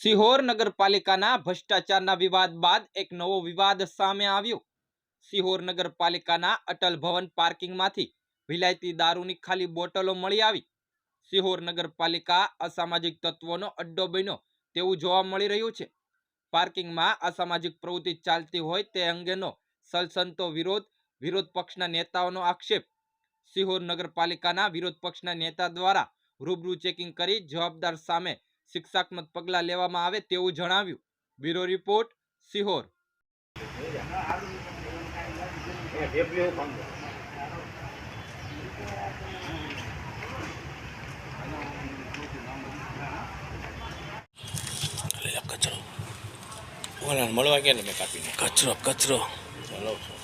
સિહોર નગરપાલિકાના ભ્રષ્ટાચારના વિવાદ બાદ એક નવો વિવાદ સામે આવ્યો. સિહોર નગરપાલિકાના અટલ ભવન પાર્કિંગમાંથી વિલાયતી દારૂની ખાલી બોટલો મળી આવી. સિહોર નગરપાલિકા અસામાજિક તત્વોનો અડ્ડો બન્યો તેવું જોવા મળી રહ્યું છે. પાર્કિંગમાં અસામાજિક પ્રવૃત્તિ ચાલતી હોય તે અંગેનો સલસંતો વિરોધ વિરોધ પક્ષના નેતાઓનો આક્ષેપ. સિહોર નગરપાલિકાના વિરોધ પક્ષના નેતા દ્વારા રૂબરૂ ચેકિંગ કરી જવાબદાર સામે શિક્ષાત્મક પગલાં લેવામાં આવે તેવું જણાવ્યું. Bureau report Sihor. કચરો. મળવા ગયા ને મેં કાપીને? કચરો કચરો ચાલો છો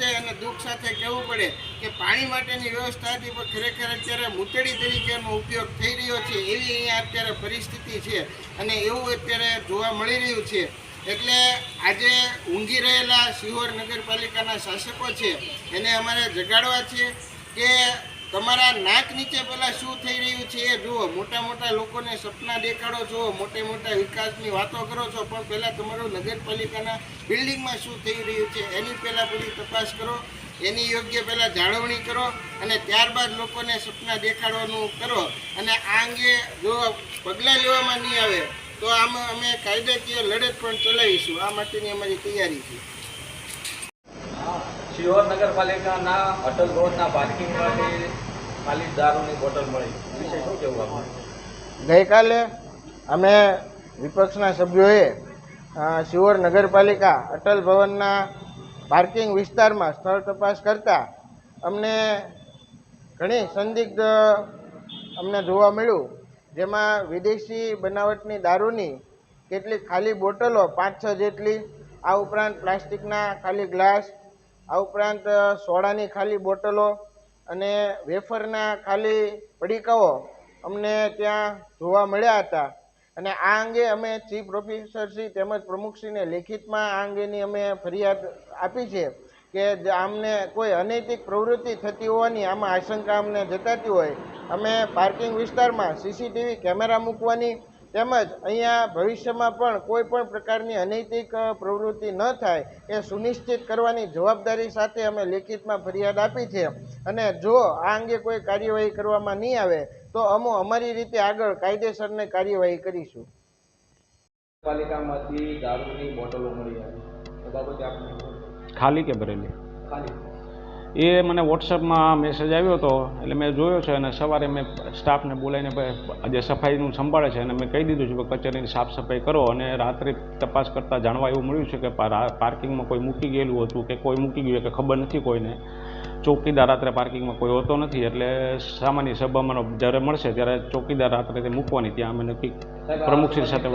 સાથે અને દુઃખ સાથે કહેવું પડે કે પાણી માટેની વ્યવસ્થા હતી, પણ ખરેખર અત્યારે મૂતળી તરીકેનો ઉપયોગ થઈ રહ્યો છે, એવી અહીંયા અત્યારે પરિસ્થિતિ છે. અને એવું અત્યારે જોવા મળી રહ્યું છે. એટલે આજે ઊંઘી રહેલા સિહોર નગરપાલિકાના શાસકો છે, એને અમારે જગાડવા છે કે તમારા નાક નીચે પહેલાં શું થઈ રહ્યું છે એ જુઓ. મોટા મોટા લોકોને સપના દેખાડો છો મોટા મોટા વિકાસની વાતો કરો છો, પણ પહેલાં તમારું નગરપાલિકાના બિલ્ડિંગમાં શું થઈ રહ્યું છે એની પહેલાં બધી તપાસ કરો. એની યોગ્ય પહેલાં જાળવણી કરો અને ત્યારબાદ લોકોને સપના દેખાડવાનું કરો. અને આ અંગે જો પગલાં લેવામાં નહીં આવે, તો આમાં અમે કાયદાકીય લડત પણ ચલાવીશું. આ માટેની અમારી તૈયારી છે. સિહોર નગરપાલિકાના અટલ ભવનના પાર્કિંગમાંથી ખાલી દારૂની બોટલ મળી. વિશે શું કહેવું ગઈકાલે અમે વિપક્ષના સભ્યોએ શિવર શિહોર નગરપાલિકા અટલ ભવનના પાર્કિંગ વિસ્તારમાં સ્થળ તપાસ કરતા અમને ઘણી સંદિગ્ધ, અમને જોવા મળ્યું. જેમાં વિદેશી બનાવટની દારૂની કેટલીક ખાલી બોટલો પાંચ છ જેટલી, આ ઉપરાંત પ્લાસ્ટિકના ખાલી ગ્લાસ આ ઉપરાંત સોડાની ખાલી બોટલો અને વેફરના ખાલી પડીકાઓ અમને ત્યાં જોવા મળ્યા હતા. અને આ અંગે અમે ચીફ ઓફિસરશ્રી તેમજ પ્રમુખશ્રીને લેખિતમાં આ અંગેની અમે ફરિયાદ આપી છે કે આમને કોઈ અનૈતિક પ્રવૃત્તિ થતી હોવાની આમાં આશંકા અમને જતાતી હોય. અમે પાર્કિંગ વિસ્તારમાં સીસીટીવી કેમેરા મૂકવાની તેમજ અહીંયા ભવિષ્યમાં પણ કોઈ પણ પ્રકારની અનૈતિક પ્રવૃત્તિ ન થાય એ સુનિશ્ચિત કરવાની જવાબદારી સાથે અમે લેખિતમાં ફરિયાદ આપી છે. અને જો આ અંગે કોઈ કાર્યવાહી કરવામાં નહીં આવે તો અમો અમારી રીતે આગળ કાયદેસરને કાર્યવાહી કરીશું. પાલિકામાંથી દારૂની બોટલો મળી આવી. બાબતે ખાલી કે ભરેલી? ખાલી. એ મને વોટ્સઅપમાં મેસેજ આવ્યો હતો, એટલે મેં જોયો છે અને સવારે મેં સ્ટાફને બોલાવીને જે સફાઈનું સંભાળે છે અને મેં કહી દીધું છે કે કચેરીની સાફ સફાઈ કરો અને રાત્રે તપાસ કરતાં જાણવા એવું મળ્યું છે કે પાર્કિંગમાં કોઈ મૂકી ગયેલું હતું કે કોઈ મૂકી ગયું કે ખબર નથી કોઈને. ચોકીદાર રાત્રે પાર્કિંગમાં કોઈ હોતો નથી, એટલે સામાન્ય સભામાં જ્યારે મળશે ત્યારે ચોકીદાર રાત્રે મૂકવાની, ત્યાં અમે નક્કી પ્રમુખશ્રી સાથે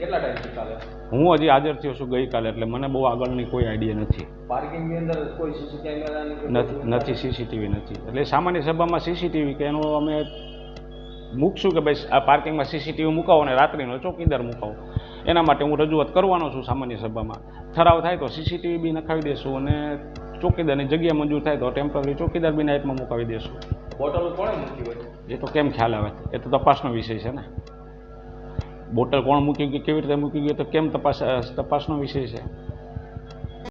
કેટલા ટાઈમથી ચાલે? હું હજી હાજર થયો છું ગઈકાલે એટલે મને બહુ આગળની કોઈ આઈડિયા નથી. પાર્કિંગની અંદર કોઈ સીસી કેમેરાની નથી નથી સીસીટીવી નથી. એટલે સામાન્ય સભામાં સીસીટીવી કે એનો અમે મૂકશું કે ભાઈ આ પાર્કિંગમાં સીસીટીવી મુકાવો અને રાત્રિનો ચોકીદાર મુકાવો. એના માટે હું રજૂઆત કરવાનો છું સામાન્ય સભામાં. ઠરાવ થાય તો સીસીટીવી બી નખાવી દેશું અને ચોકીદારની જગ્યા મંજૂર થાય તો ટેમ્પરરી ચોકીદાર બી નાઇટમાં મુકાવી દેશું. બોટલ કોણે મૂકી હોય? એ તો કેમ ખ્યાલ આવે? એ તો તપાસનો વિષય છે ને. બોટલ કોણ મૂકી ગયું કેવી રીતે મૂકી ગયું તો કેમ તપાસ તપાસનો વિષય છે.